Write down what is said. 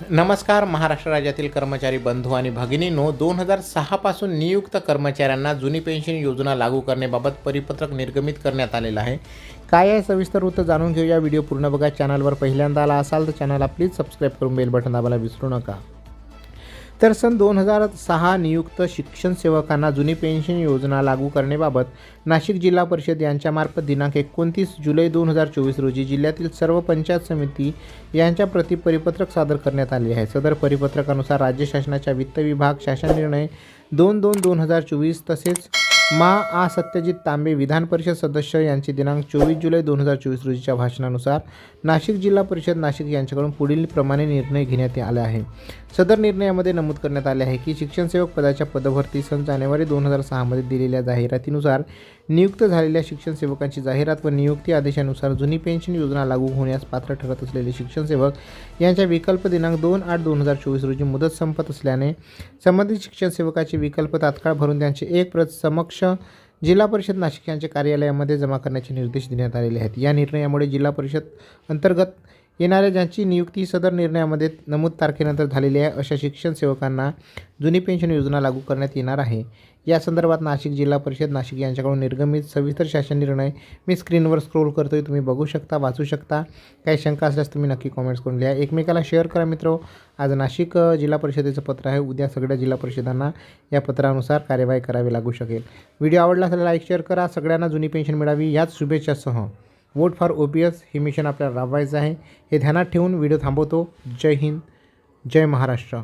नमस्कार महाराष्ट्र राज्यातील कर्मचारी बंधू आणि भगिनींनो दोन हजार सहापासून नियुक्त कर्मचाऱ्यांना जुनी पेन्शन योजना लागू करण्याबाबत परिपत्रक निर्गमित करण्यात आलेलं आहे. काय आहे सविस्तर वृत्त जाणून घेऊया. व्हिडिओ पूर्ण बघा. चॅनलवर पहिल्यांदा आला असाल तर चॅनलला प्लीज सबस्क्राईब करून बेल बटन दाबायला विसरू नका. तर सन दोन हजार सहा नियुक्त शिक्षण सेवकांना जुनी पेन्शन योजना लागू करण्याबाबत नाशिक जिल्हा परिषद यांच्यामार्फत दिनांक एकोणतीस जुलै दोन हजार चोवीस रोजी जिल्ह्यातील सर्व पंचायत समिती यांच्या प्रति परिपत्रक सादर करण्यात आले आहे. सदर परिपत्रकानुसार राज्य शासनाच्या वित्त विभाग शासन निर्णय दोन दोन दोन हजार चोवीस तसेच मा आ सत्यजित तांबे विधान परिषद सदस्य यांचे दिनांक चोवीस जुलै दोन हजार चोवीस रोजीच्या भाषणानुसार नाशिक जिल्हा परिषद नाशिक यांच्याकडून पुढील प्रमाणे निर्णय घेण्यात आला आहे. सदर निर्णयामध्ये नमूद करण्यात आले आहे की शिक्षणसेवक पदाच्या पदभरती सन जानेवारी दोन हजार सहामध्ये दिलेल्या जाहिरातीनुसार नियुक्त झालेल्या शिक्षण सेवकांची जाहिरात व नियुक्ती आदेशानुसार जुनी पेन्शन योजना लागू होण्यास पात्र ठरत असलेले शिक्षणसेवक यांच्या विकल्प दिनांक दोन आठ दोन हजार चोवीस रोजी मुदत संपत असल्याने संबंधित शिक्षण सेवकाचे विकल्प तात्काळ भरून त्यांचे एक प्रत समक्ष जिल्हा परिषद नाशिक यांच्या कार्यालयामध्ये जमा करण्याचे निर्देश देण्यात आलेले आहेत. या निर्णयामुळे जिल्हा परिषद अंतर्गत येणाऱ्या ज्यांची नियुक्ती सदर निर्णयामध्ये नमूद तारखेनंतर झालेली आहे अशा शिक्षण सेवकांना जुनी पेन्शन योजना लागू करण्यात येणार आहे. या संदर्भात नाशिक जिल्हा परिषद नाशिक यांच्याकडून निर्गमित सविस्तर शासन निर्णय मी स्क्रीनवर स्क्रोल करतोय तुम्ही बघू शकता वाचू शकता. काही शंका असल्यास तुम्ही नक्की कॉमेंट्स करून लिहा. एकमेकाला शेअर करा मित्र. आज नाशिक जिल्हा परिषदेचं पत्र आहे. उद्या सगळ्या जिल्हा परिषदांना या पत्रानुसार कार्यवाही करावी लागू शकेल. व्हिडिओ आवडला असेल लाईक शेअर करा. सगळ्यांना जुनी पेन्शन मिळावी. याच शुभेच्छासह. Vote for O P S हे मिशन आपल्याला राबवायचं आहे. हे ध्यानात ठेवून व्हिडिओ थांबवतो. जय हिंद. जय महाराष्ट्र.